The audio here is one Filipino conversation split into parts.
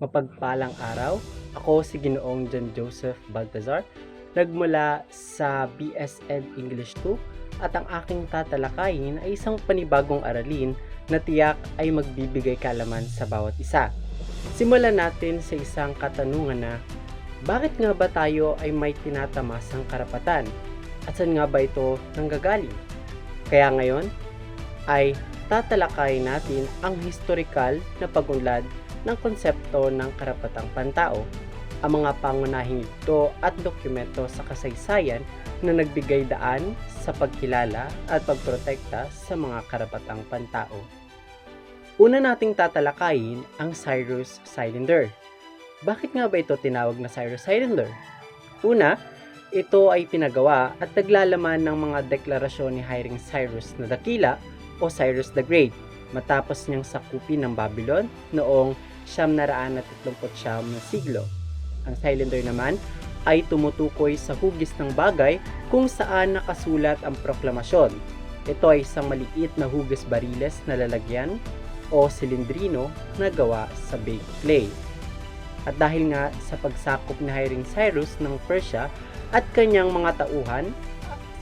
Mapagpalang araw, ako si Ginoong John Joseph Baltazar, nagmula sa BSN English 2 at ang aking tatalakayin ay isang panibagong aralin na tiyak ay magbibigay kalaman sa bawat isa. Simulan natin sa isang katanungan na, bakit nga ba tayo ay may tinatamasang karapatan? At saan nga ba ito nanggagaling? Kaya ngayon ay tatalakayin natin ang historical na pagunlad ng konsepto ng karapatang pantao, ang mga pangunahing ito at dokumento sa kasaysayan na nagbigay daan sa pagkilala at pagprotekta sa mga karapatang pantao. Una nating tatalakayin ang Cyrus Cylinder. Bakit nga ba ito tinawag na Cyrus Cylinder? Una, ito ay pinagawa at naglalaman ng mga deklarasyon ni Hiring Cyrus na dakila o Cyrus the Great matapos niyang sakupin ng Babylon noong siyam na raan at tatlumput siyam na siglo. Ang cylinder naman ay tumutukoy sa hugis ng bagay kung saan nakasulat ang proklamasyon. Ito ay isang maliit na hugis bariles na lalagyan o silindrino na gawa sa baked clay. At dahil nga sa pagsakop ni Hiring Cyrus ng Persia at kanyang mga tauhan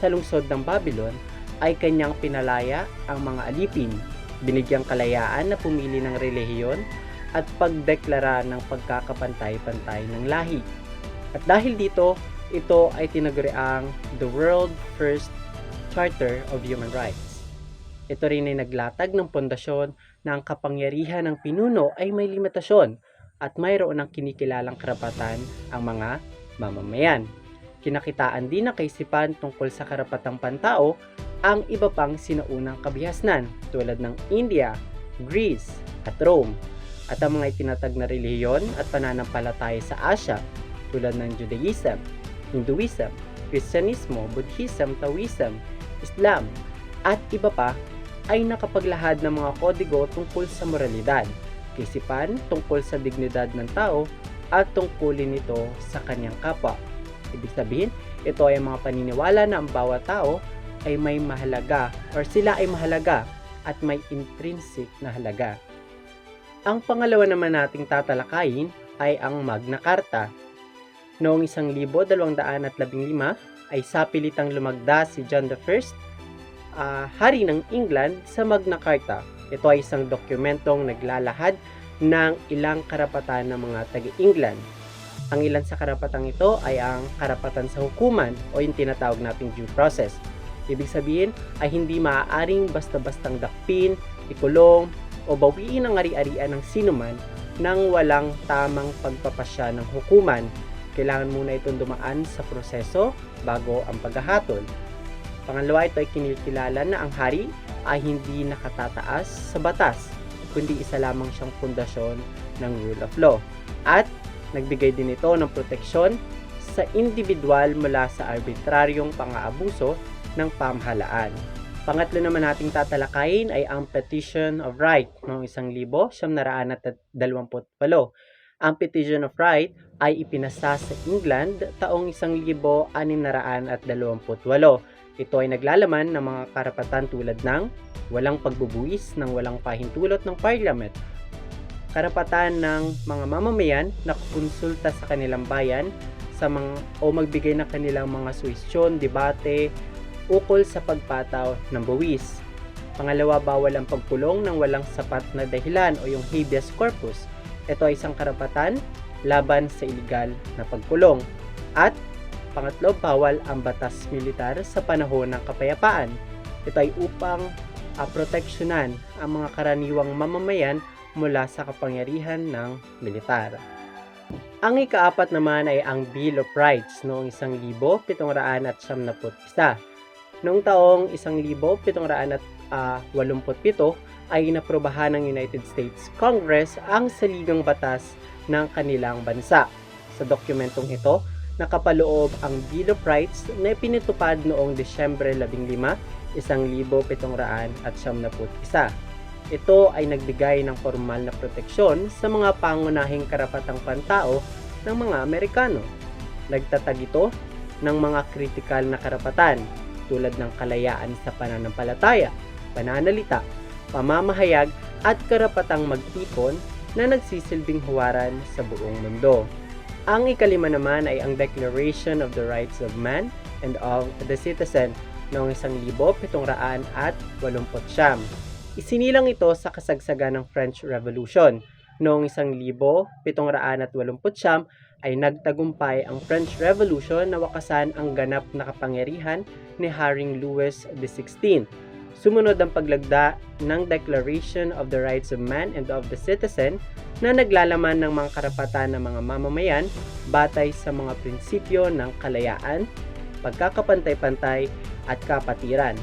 sa lungsod ng Babylon, ay kanyang pinalaya ang mga alipin, binigyang kalayaan na pumili ng relihiyon at pagdeklara ng pagkakapantay-pantay ng lahi. At dahil dito, ito ay tinaguri ang The World First Charter of Human Rights. Ito rin ay naglatag ng pundasyon na ang kapangyarihan ng pinuno ay may limitasyon at mayroon ng kinikilalang karapatan ang mga mamamayan. Kinakitaan din ng kaisipan tungkol sa karapatang pantao ang iba pang sinaunang kabihasnan tulad ng India, Greece, at Rome at ang mga itinatag na relihiyon at pananampalataya sa Asia tulad ng Judaism, Hinduism, Kristyanismo, Buddhism, Taoism, Islam, at iba pa ay nakapaglahad ng mga kodigo tungkol sa moralidad, kaisipan tungkol sa dignidad ng tao at tungkulin nito sa kanyang kapwa. Ibig sabihin, ito ay mga paniniwala na ang bawat tao ay may mahalaga or sila ay mahalaga at may intrinsic na halaga. Ang pangalawa naman nating tatalakayin ay ang Magna Carta. Noong 1215 ay sapilitang lumagda si John I, uh, hari ng England sa Magna Carta. Ito ay isang dokumentong naglalahad ng ilang karapatan ng mga taga-England. Ang ilan sa karapatang ito ay ang karapatan sa hukuman o yung tinatawag nating due process. Ibig sabihin ay hindi maaaring basta-bastang dakpin, ikulong, o bawiin ang ari-arian ng sinuman nang walang tamang pagpapasya ng hukuman. Kailangan muna itong dumaan sa proseso bago ang paghahatol. Pangalawa, ito ay kinikilala na ang hari ay hindi nakatataas sa batas, kundi isa lamang siyang pundasyon ng rule of law. At nagbigay din ito ng proteksyon sa individual mula sa arbitraryong pang-aabuso ng pamahalaan. Pangatlo naman nating tatalakayin ay ang Petition of Right noong 1928. Ang Petition of Right ay ipinasa sa England taong 1628. Ito ay naglalaman ng mga karapatan tulad ng walang pagbubuwis ng walang pahintulot ng Parliament, karapatan ng mga mamamayan na konsulta sa kanilang bayan sa mga o magbigay ng kanilang mga suwisyon, debate, ukol sa pagpataw ng buwis. Pangalawa, bawal ang pagkulong ng walang sapat na dahilan o yung habeas corpus. Ito ay isang karapatan laban sa iligal na pagkulong. At pangatlo, bawal ang batas militar sa panahon ng kapayapaan. Ito ay upang uh, proteksyonan ang mga karaniwang mamamayan mula sa kapangyarihan ng militar. Ang ikaapat naman ay ang Bill of Rights noong 1771. Noong taong 1787 ay inaprobahan ng United States Congress ang saligang batas ng kanilang bansa. Sa dokumentong ito, nakapaloob ang Bill of Rights na pinitupad noong Desyembre 15, 1771. Ito ay nagbigay ng formal na proteksyon sa mga pangunahing karapatang pantao ng mga Amerikano. Nagtatag ito ng mga kritikal na karapatan tulad ng kalayaan sa pananampalataya, pananalita, pamamahayag at karapatang magtipon na nagsisilbing huwaran sa buong mundo. Ang ikalima naman ay ang Declaration of the Rights of Man and of the Citizen noong 1789. Isinilang ito sa kasagsagan ng French Revolution. Noong 1789 ay nagtagumpay ang French Revolution na wakasan ang ganap na kapangyarihan ni Haring Louis XVI. Sumunod ang paglagda ng Declaration of the Rights of Man and of the Citizen na naglalaman ng mga karapatan ng mga mamamayan batay sa mga prinsipyo ng kalayaan, pagkakapantay-pantay at kapatiran.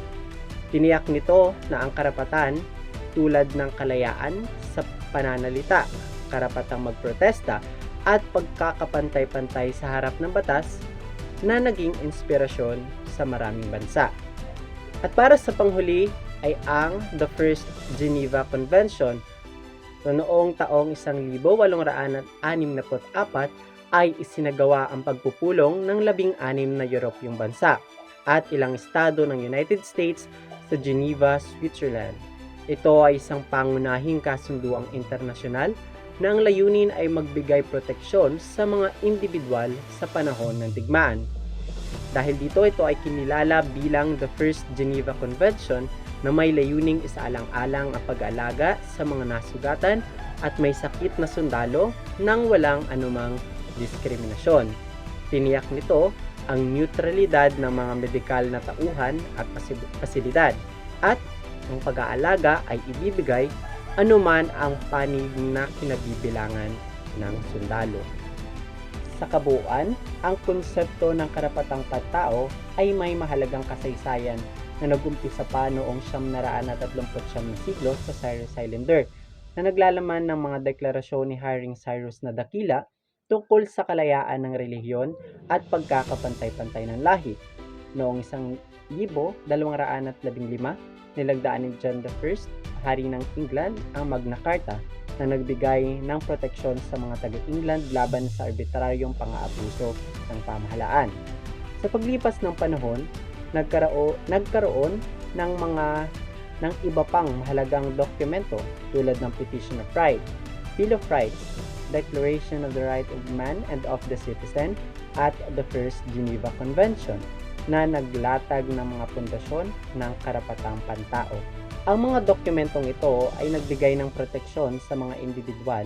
Tiniyak nito na ang karapatan tulad ng kalayaan sa pananalita, karapatang magprotesta at pagkakapantay-pantay sa harap ng batas na naging inspirasyon sa maraming bansa. At para sa panghuli ay ang the First Geneva Convention na noong taong 1864 ay isinagawa ang pagpupulong ng labing-anim na Europeyong bansa at ilang estado ng United States sa Geneva, Switzerland. Ito ay isang pangunahing kasunduang internasyonal na ang layunin ay magbigay proteksyon sa mga individual sa panahon ng digmaan. Dahil dito ito ay kinilala bilang the First Geneva Convention na may layuning isaalang-alang ang pag-aalaga sa mga nasugatan at may sakit na sundalo nang walang anumang diskriminasyon. Tiniyak nito ang neutralidad ng mga medikal na tauhan at pasilidad at ang pag-aalaga ay ibibigay anuman ang panig na kinabibilangan ng sundalo. Sa kabuuan, ang konsepto ng karapatang pantao ay may mahalagang kasaysayan na nagumpisa pa noong 739 na siglo sa Cyrus Islander na naglalaman ng mga deklarasyon ni Hiring Cyrus na dakila tungkol sa kalayaan ng relihiyon at pagkakapantay-pantay ng lahi. Noong 1215, nilagdaan ni John I, hari ng England, ang Magna Carta na nagbigay ng proteksyon sa mga taga-England laban sa arbitraryong pang-aabuso ng pamahalaan. Sa paglipas ng panahon, nagkaroon, nagkaroon ng mga ng iba pang mahalagang dokumento tulad ng Petition of Rights, Bill of Rights, Declaration of the Right of Man and of the Citizen, at the First Geneva Convention na naglatag ng mga pundasyon ng karapatang pantao. Ang mga dokumentong ito ay nagbigay ng proteksyon sa mga individual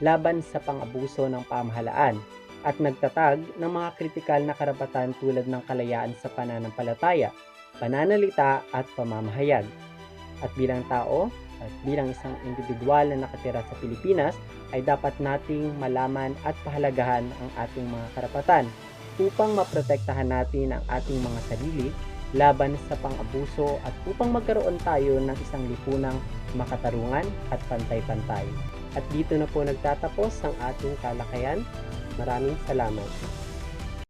laban sa pang-abuso ng pamahalaan at nagtatag ng mga kritikal na karapatan tulad ng kalayaan sa pananampalataya, pananalita at pamamahayag. At bilang tao, at bilang isang individual na nakatira sa Pilipinas, ay dapat nating malaman at pahalagahan ang ating mga karapatan upang maprotektahan natin ang ating mga sarili laban sa pang-abuso at upang magkaroon tayo ng isang lipunang makatarungan at pantay-pantay. At dito na po nagtatapos ang ating talakayan. Maraming salamat.